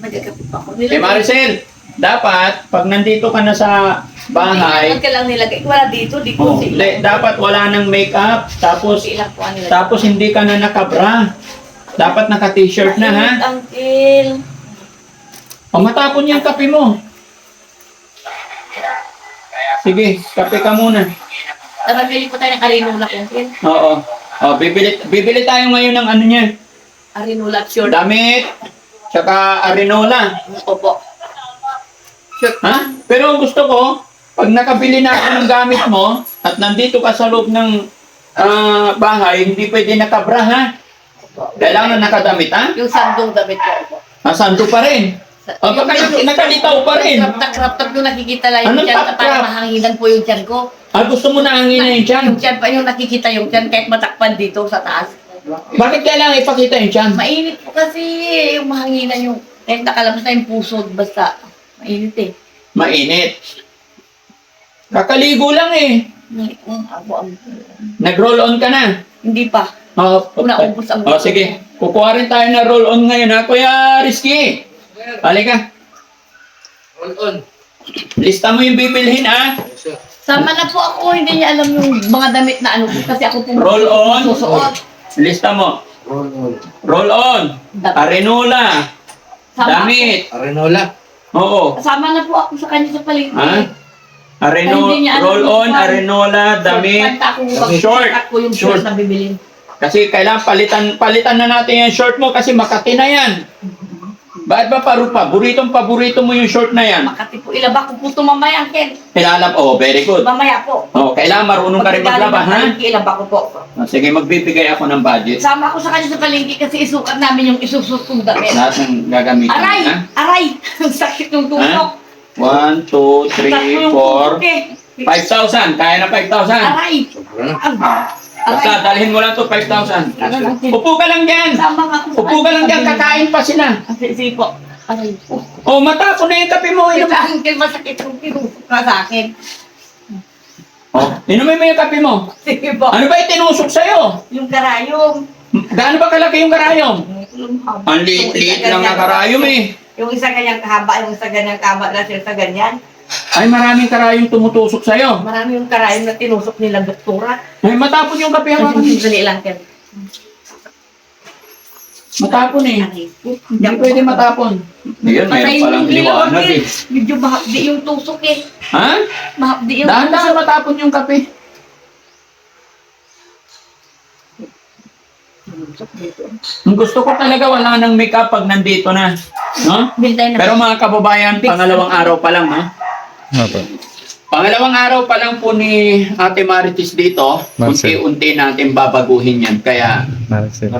Magkakape pa ako. Eh Maricel, dapat pag nandito ka na sa bahay, Bahay. ka lang nilagay. Wala dito, di oh, ko le- dapat wala nang makeup, tapos ilang po ang nilagay. tapos hindi ka na nakabra. Dapat naka-t-shirt na ha. Mainit, Uncle. O matapon yung kape mo. Sige, kape ka muna. Tara, bili po tayo ng arinula, Uncle. Oo. O, bibili, bibili tayo ngayon ng ano niya. Arinula at short. Damit, tsaka arenola. Opo. Short. Ha? Pero gusto ko, pag nakabili na ako ng gamit mo, at nandito ka sa loob ng ah, bahay, hindi pwede nakabra ha. Kailangan nakadamit ha? Yung sandong damit ko. Opo. Nasando pa rin. O baka nakalitaw pa rin. Krap-krap yung nakikita lang yung Anong tiyan. tap-tap? Para mahanginan po yung tiyan ko. Ah, gusto mo na hangin na yung tiyan. Yung tiyan pa yung nakikita yung tiyan kahit matakpan dito sa taas. Bakit kailangan ipakita yung tiyan? Mainit po kasi yung mahanginan yung kahit nakalabas na yung puso basta mainit eh. Mainit. Kakaligo lang eh. May- ako ang Nag-roll on ka na. hindi pa. Oh, Naubos ang oh, sige. Kukuha rin tayo na roll on ngayon ha. Kuya Rizky. Halika. On, on. Lista mo yung bibilhin ha. Sama na po ako, hindi niya alam yung mga damit na ano kasi ako po Roll on. susuot. Lista mo. Roll on. Roll on. Arenola. Sama, Damit. Arenola. Oo. sama na po ako sa kanya sa palengke. Ha? Areno, Ay, hindi niya alam roll on, kwan. arenola, damit. Panta ko, Damit. Short. Short. ko yung short, Short. na bibilin. Kasi kailangan palitan palitan na natin yung short mo kasi Makati na yan. Bakit ba paru paboritong paborito mo yung short na yan? Makati po, ilaba ko po ito mamaya, Ken. Ilalap, oh, very good. Mamaya po. Oh, kailangan marunong ka rin maglaba, ha? Ilaba ko po. Oh, sige, magbibigay ako ng budget. Sama ko sa kanya sa palengke kasi isukat namin yung isusot kong damit. Lahat ng gagamitin. Aray! Ha? Aray! Ang sakit ng tusok. One, two, three, four, tusok eh. 5,000. Kaya na 5,000. Aray! Ang- Basta dalhin mo lang to 5,000. Aray! Upo ka lang dyan. Sa Upo ka lang dyan. sa. Kakain pa sila. Sige po. Aray po. Oh, matapon na yung kape mo. Inom. ang masakit yung tinusok ka sa akin. Oh, inumin mo yung kape mo. Sige po. Ano ba yung tinusok sa'yo? Yung karayom. Gaano ba kalaki yung karayom? Ang liit-liit lang ng karayom eh. Yung isa ganyang kahaba, yung isa ganyang kaba na siya sa ganyan. Ay, maraming karayom tumutusok sa'yo. Marami yung karayom na tinusok nila doktora. Ay, matapon yung kape mo. Kasi sandali lang yan. Matapon eh. Aray po. Hindi pwede matapon. Ayun, mayroon palang liwanag Uncle. eh. Medyo mahapdi yung tusok eh. Ha? Mahapdi yung Dahan-dahan matapon yung kape. tusok dito. Ang gusto ko talaga wala nang makeup pag nandito na. No? Bintay na. Pero mga kababayan, pangalawang araw pa lang, ha? Opo. Pangalawang araw pa lang po ni Ate Marites dito, Marcel. unti-unti natin babaguhin yan. Kaya, Maricel.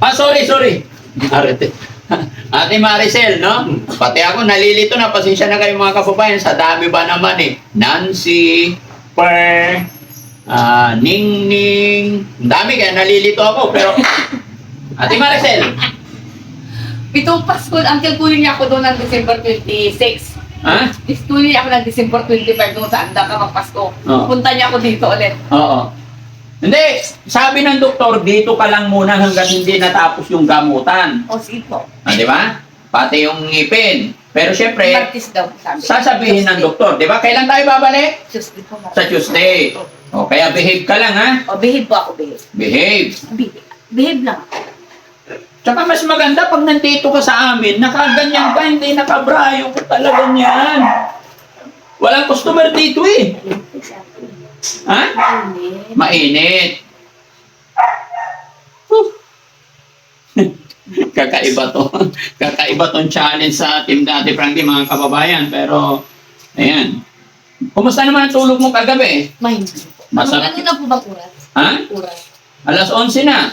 ah, sorry, sorry. Ate, Ate Maricel, no? Pati ako nalilito na, pasensya na kayo mga kababayan, sa dami ba naman eh. Nancy, Per, ah, Ning Ning, ang dami kaya nalilito ako, pero Ate Maricel, Pitong Pasko, uncle kunin niya ako doon ng December 26. Ha? Is kunin niya ako ng December 25 doon sa Anda ka magpasko. Oo. Punta niya ako dito ulit. Oo. Hindi, sabi ng doktor, dito ka lang muna hanggang hindi natapos yung gamutan. O sige po. Ah, di ba? Pati yung ngipin. Pero syempre, Martis daw sabi. sasabihin ng doktor, di ba? Kailan tayo babalik? Tuesday po. Sa Tuesday. O, kaya behave ka lang, ha? O, behave po ako, behave. Behave. Behave, behave lang. Tsaka mas maganda pag nandito ka sa amin, nakaganyan ka, hindi nakabrayo ka talaga niyan. Walang customer dito eh. Ha? Mainit. Kakaiba to. Kakaiba tong challenge sa team dati, Frankie, mga kababayan. Pero, ayan. Kumusta naman ang tulog mo kagabi? Mahindi. Masarap. Ano na po bang oras? Ha? Oras. Alas 11 na.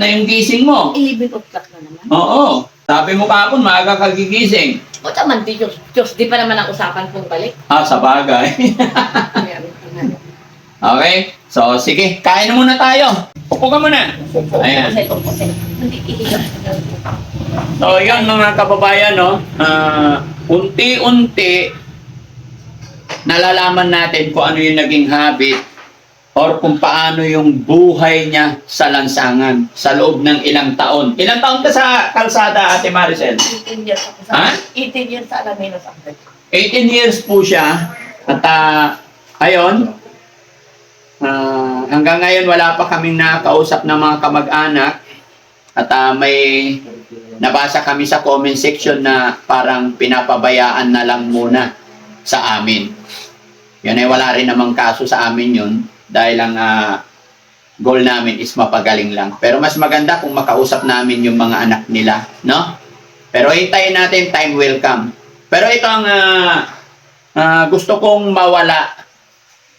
Na yung gising mo. 11 o'clock na naman. Oo. Sabi mo kahapon, maaga ka gigising. O, taman, di Diyos. Diyos, di pa naman ang usapan kong balik. Ah, sa bagay. Okay. So, sige. Kain na muna tayo. Upo ka muna. Ayan. So, yun mga kababayan, no? Ah, unti-unti nalalaman natin kung ano yung naging habit or kung paano yung buhay niya sa lansangan sa loob ng ilang taon. Ilang taon ka sa kalsada, Ate Maricel? 18 years ako sa... Ha? 18 years sa Alaminos ang 18 years po siya. At ah, ayon, ah, hanggang ngayon wala pa kaming nakakausap ng mga kamag-anak. At ah, may nabasa kami sa comment section na parang pinapabayaan na lang muna sa amin. Yun ay wala rin namang kaso sa amin yun dahil ang ah, goal namin is mapagaling lang. Pero mas maganda kung makausap namin yung mga anak nila, no? Pero hintayin natin, time will come. Pero ito ang ah, ah, gusto kong mawala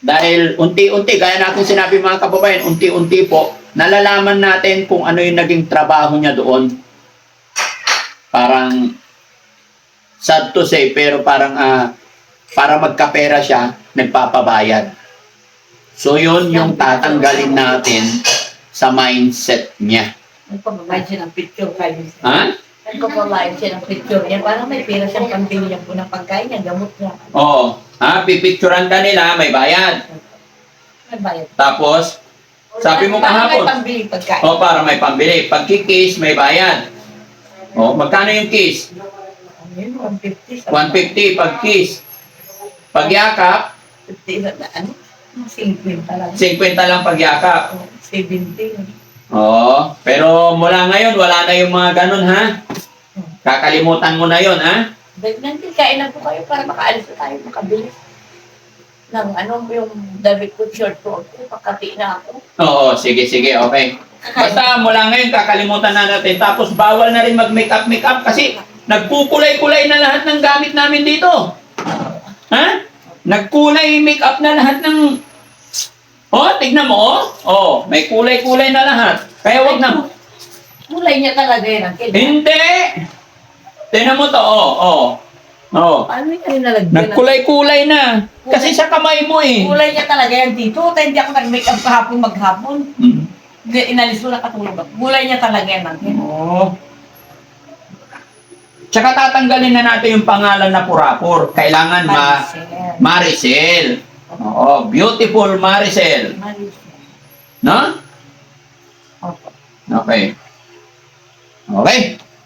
dahil unti-unti, gaya natin sinabi mga kababayan, unti-unti po, nalalaman natin kung ano yung naging trabaho niya doon. Parang sad to say, pero parang ah, para magkapera siya, nagpapabayad. So yun yung tatanggalin natin sa mindset niya. Nagpababayad siya ng picture kayo. Ha? Nagpababayad siya ng picture niya. Parang may pera siyang pambili niya po ng pagkain niya, gamot niya. Oo. Ha? Pipicturan ka nila, may bayad. Nagbayad. Tapos, Sabi mo kahapon. may pambili pagkain. o para may pambili. Pag kikis, may bayad. O, magkano yung kiss? Ano yun? 150. 150 pag kiss. Pag yakap, 50 na ano? 50 lang. 50 lang pag yakap. Oh, 70. Oo. Pero mula ngayon, wala na yung mga ganun, ha? Kakalimutan mo na yon ha? Dahil nandiyan, kain na po kayo para makaalis na tayo, makabilis. Ng ano yung damit ko, short ko, pakati na ako. Oo, sige, sige, okay. Basta mula ngayon, kakalimutan na natin. Tapos bawal na rin mag-makeup, makeup kasi nagkukulay-kulay na lahat ng gamit namin dito. Ha? Nagkulay makeup na lahat ng... Oh, tignan mo, oh. Oh, may kulay-kulay na lahat. Kaya wag na... Kulay niya talaga yan. Hindi! Tignan mo to, oh, oh. Oh. Paano niya nalagyan? Nagkulay-kulay na. Kasi sa kamay mo eh. Kulay niya talaga yan dito. Tayo hindi ako nag-make up kahapon maghapon. Hindi, inalis ko na katulog ako. Kulay niya talaga yan. Oo. Tsaka tatanggalin na natin yung pangalan na Purapur. Kailangan ma Maricel. Oo, beautiful Maricel. Maricel. No? Okay. Okay.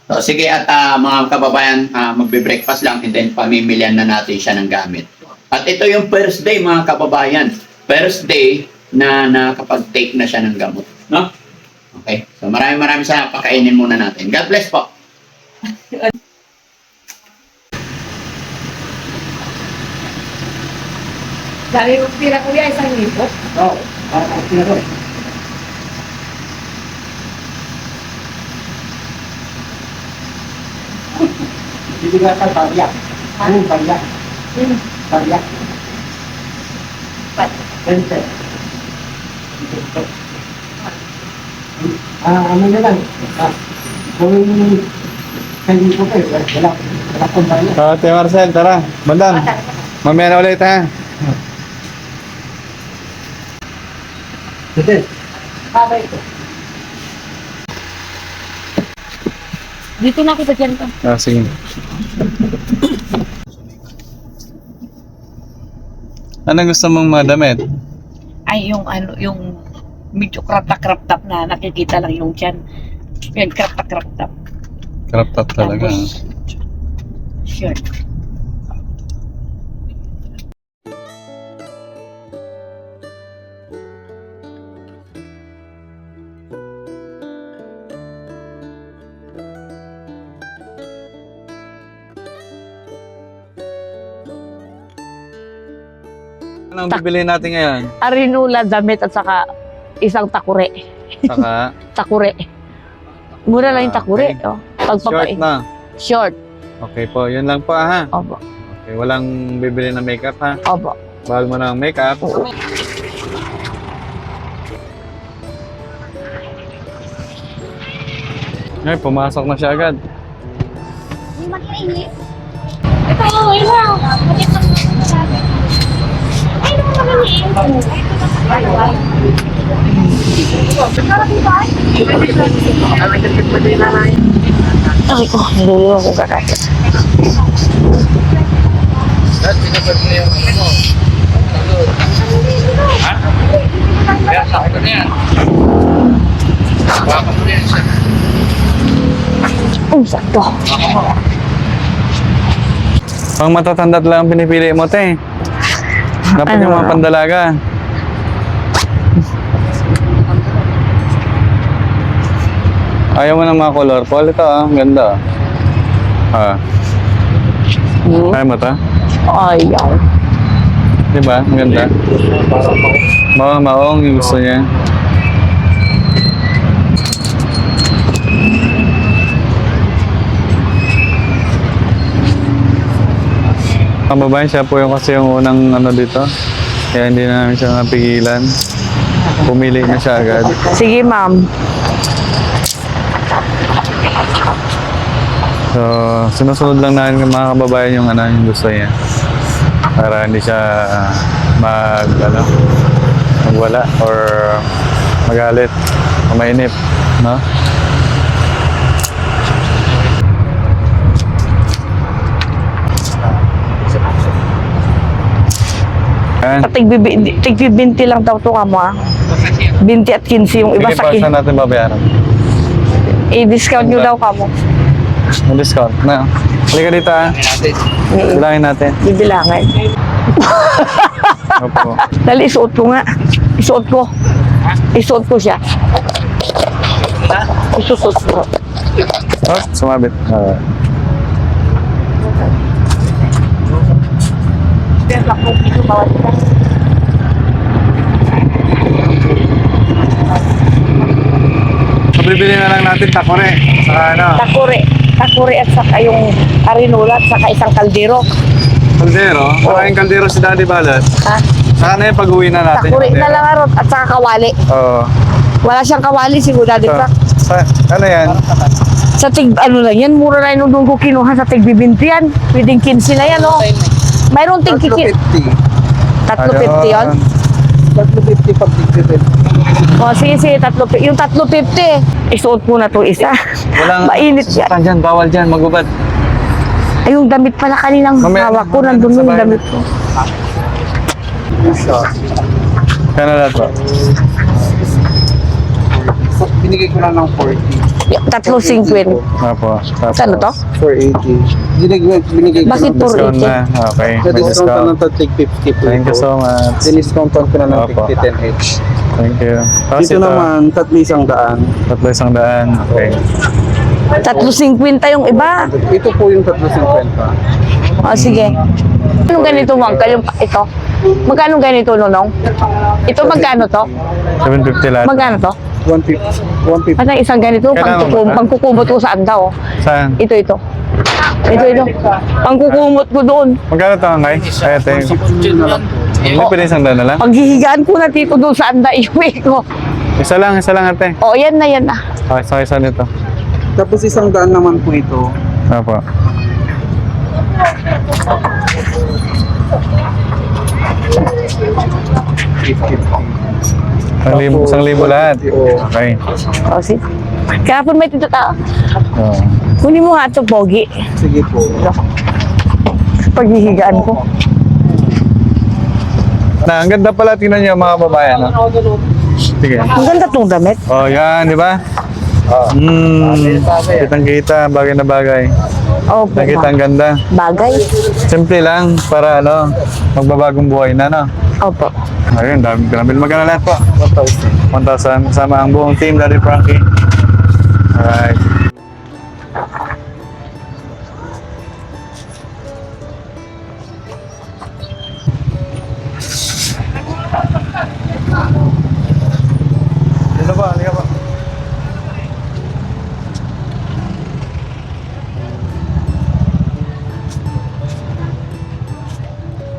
So, sige at ah, mga kababayan, ah, magbe-breakfast lang and then pamimilian na natin siya ng gamit. At ito yung first day mga kababayan. First day na nakapag-take na siya ng gamot. No? Okay. So maraming maraming sa pakainin muna natin. God bless po. Dami ko tira ko yan, isang libo. Oo, para ang tinaro. Bibigyan ka barya. Ano yung barya? Hmm. Barya. Ba't? Pente. Ah, ano na lang. Ah, kung hindi ko kayo, wala, wala kong barya. Ah, Ate Marcel, tara. Bandam, mamaya na ulit ha. Dito. Babay ko. Dito na kita dyan ka. Ah, sige. Anong gusto mong mga damit? Ay, yung ano, yung medyo krapta-kraptap na nakikita lang yung tiyan. Yan, krapta-kraptap. Crop top talaga. Tapos, Shirt. Anong bibili natin ngayon? arinula damit at saka isang takure. Saka Takure. Mura lang yung Ah, takure. okay. Oh. short na. Short. Okay po, yun lang po ha. Opo. Okay, walang bibili na makeup ha. Opo. Bawal mo ng makeup. Oo. Ay, pumasok na siya agad. Ito, okay lang. Ang sabi? Ay, naman naman Ay ko, lulu ako kakakit. Dad, pinapag mo lang ang pinipili mo, te. Dapat Ano yung mga pandalaga. Ayaw mo ng mga colorful. Ito ah, ang ganda ah. Ah, Hmm. kaya mo to? Ayaw. Di ba? Ang ganda. Mga maong yung gusto niya. Ang babae siya po yung kasi yung unang ano dito. Kaya hindi na namin siya napigilan. Pumili na siya agad. Sige, ma'am. So, sinusunod lang namin ng mga kababayan yung ano yung gusto niya. Para hindi siya mag ano, magwala or magalit o mainip, no? Tigbi- Tigbibinti lang daw to kamo ah. 20 at 15 yung iba Sige sa kin. natin babayaran? I-discount nyo daw kamo. May discount na. Halika dito ah. Bilangin natin. Bibilangin. Opo. Dali, isuot ko nga. Isuot ko. Isuot ko siya. Isuot ko. Oh, sumabit. Ah. So, bibili na lang natin takore. Saka ano, Takure. Takure at saka yung arinola at saka isang kaldero. kaldero. Saka yung kaldero si Daddy Balat. Ha? Saka na yung pag-uwi na natin. Takure yung na lang arot at saka kawali. Oo. Wala siyang kawali siguro dati So, sa, ano yan? Sa tig, ano lang yan, mura na yung nung kinuha sa tig 20 yan. Pwedeng 15 na yan, oh. Mayroon tig kiki. 350 yun? 350 pag tigtitid. O, sige, sige, tatlo, yung 350. Isuot mo na to isa. Walang, Mainit yan. Saan dyan? Bawal dyan. Magubad. Ay, yung damit pala kaninang Mamaya- hawak ko, nandun yung damit ko. Kaya na lahat po. Binigay ko lang ng 40. Y- Tatlo 50. Apo. Tapos, Ano to? 480. Binigay, binigay ko Bakit po? Discount na. Okay. Sa May discount discount. ng tig 50 po. Thank you so much. Diniscountan ko na ng Opo. tig 10 each. Thank you. Tapos Dito ito, naman, tatlo isang daan. tatlo isang daan. Okay. Tatlo 50 yung iba. Ito po yung tatlo 50. O, sige. Anong ganito, Wangkal? Yung, ito? Magkano ganito, Nonong? Ito magkano to? 750 lahat. Magkano to? 150. 150. At ang isang ganito, Kailangan pangkukum, ba? pangkukumot ko saan daw? Saan? Ito, ito. Ito, ito. Pangkukumot ko doon. Magkano ito ang kay? Ay, ito yung... Hindi pwede isang daan na lang? Paghihigaan ko na dito doon sa anda, iuwi ko. Isa lang, isa lang ate. O, yan na, yan na. Okay, sa isa nito. Tapos isang daan naman po ito. Apo. Isang libo, isang libo lahat. Okay. O, sige. Kahapon may tito tao. Oh. Kunin mo nga ito, Pogi. Sige po. Paghihigaan ko. Na, ang ganda pala tingnan niyo mga babae, no? Sige. Ang ganda tong damit. Oh, yan, di ba? Hmm, kitang kita, bagay na bagay. Opo. Nakita ang ganda. Bagay. Simple lang para ano, magbabagong buhay na, no? Opo. Ayun, dami pinambil. Magkano lahat po? 1,000. 1,000. Kasama ang buong team, Daddy Frankie. Alright.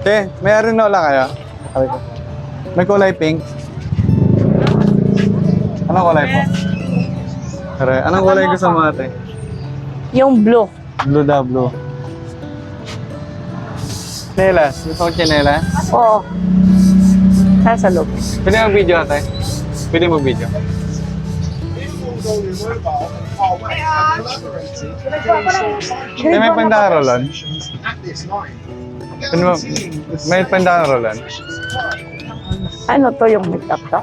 Te, may arinola kayo? Sabi ko. May kulay pink. Anong kulay po? Pare, anong kulay gusto mo ate? Yung blue. Blue daw, blue. Chinelas. Gusto ko chinelas? Oo. Nasa loob. Pwede mag video ate? Pwede mag video. May may Pwede mo, may pandararolan? Ano to yung makeup to?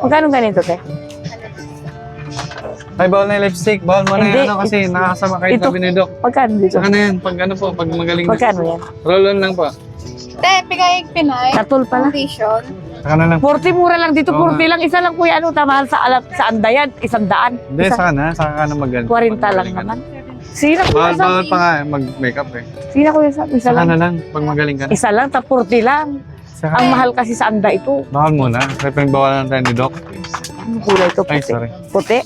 Magkano ganito, te? Ay, bawal na yung lipstick. Bawal mo na Hindi. yung ano kasi nakakasama kayo Ito. sabi ni Doc. Magkano dito? Saka na yan, pag ano po, pag magaling na. Magkano yan? Roll on lang po. Te, pigay Pinay. Katol pala. Foundation. Saka na lang. 40 mura lang dito, Oo 40 lang. Isa lang kuya, ano, tamahal sa alam, sa andayan, isang daan. Hindi, Isa, saka na. Saka ka na magaling. 40 lang naman. Bawal, kuya bawal sa? pa nga eh, mag-makeup eh. Sino kuya sa? Isa Saka lang. na lang, pag magaling ka na. Isa lang, ta 40 lang. Saka, Ang mahal kasi sa anda ito. bawal muna. Kasi pinagbawalan tayo ni Doc. Ang kulay ito, Ay, puti. sorry. Puti?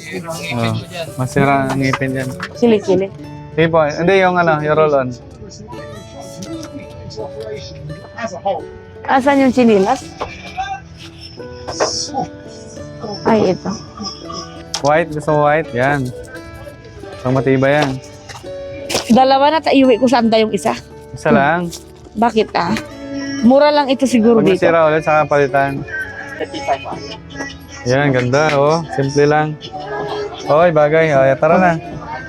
Oh, masira ang ngipin yan. Kili-kili. Sige po, hindi yung ano, yung roll on. Asan yung chinilas? Ay, ito. White, gusto mo white? Yan. Pang matibay yan. Dalawa na, ta iuwi ko sa anda yung isa. Isa lang. Bakit ah? Mura lang ito siguro Pag dito. nasira ulit, saka palitan. Yan, ganda. Oh, simple lang. Hoy, bagay. Oh, tara na.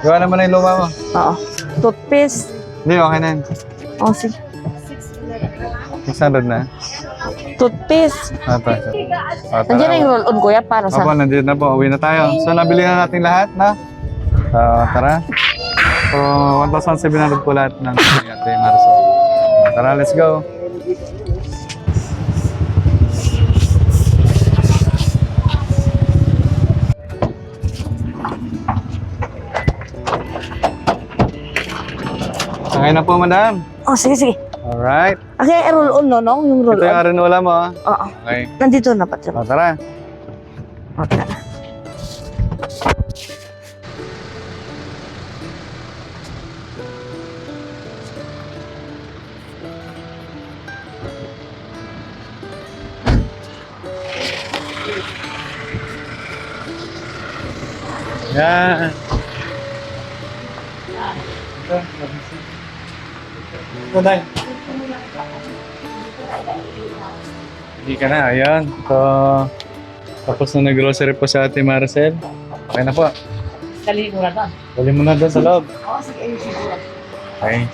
Gawa naman na yung luma mo. Oo. Toothpaste. Hindi, okay na yan. O, oh, sige. 600 na. Toothpaste. Ah, ito. Oh, Nandiyan na yung roll-on, kuya, para sa... Opo, nandito na po. Uwi na tayo. So, nabili na natin lahat, na? So, tara. So, 1,700 po lahat ng Ate Marisol. Tara, let's go. Okay na po, madam. Oh, sige, sige. Alright. Okay, roll-on, no, no? Yung Ito yung roll-on. arenola mo, ah. Oo. Okay. Nandito na pa siya. O, tara. Okay. Yan. Tunay. Hindi ka na, ayan. So, tapos na nag-grocery po sa ate Maricel. Okay na po. Dali ko na doon. Dali mo na doon sa loob. Oo, sige, sige. Okay.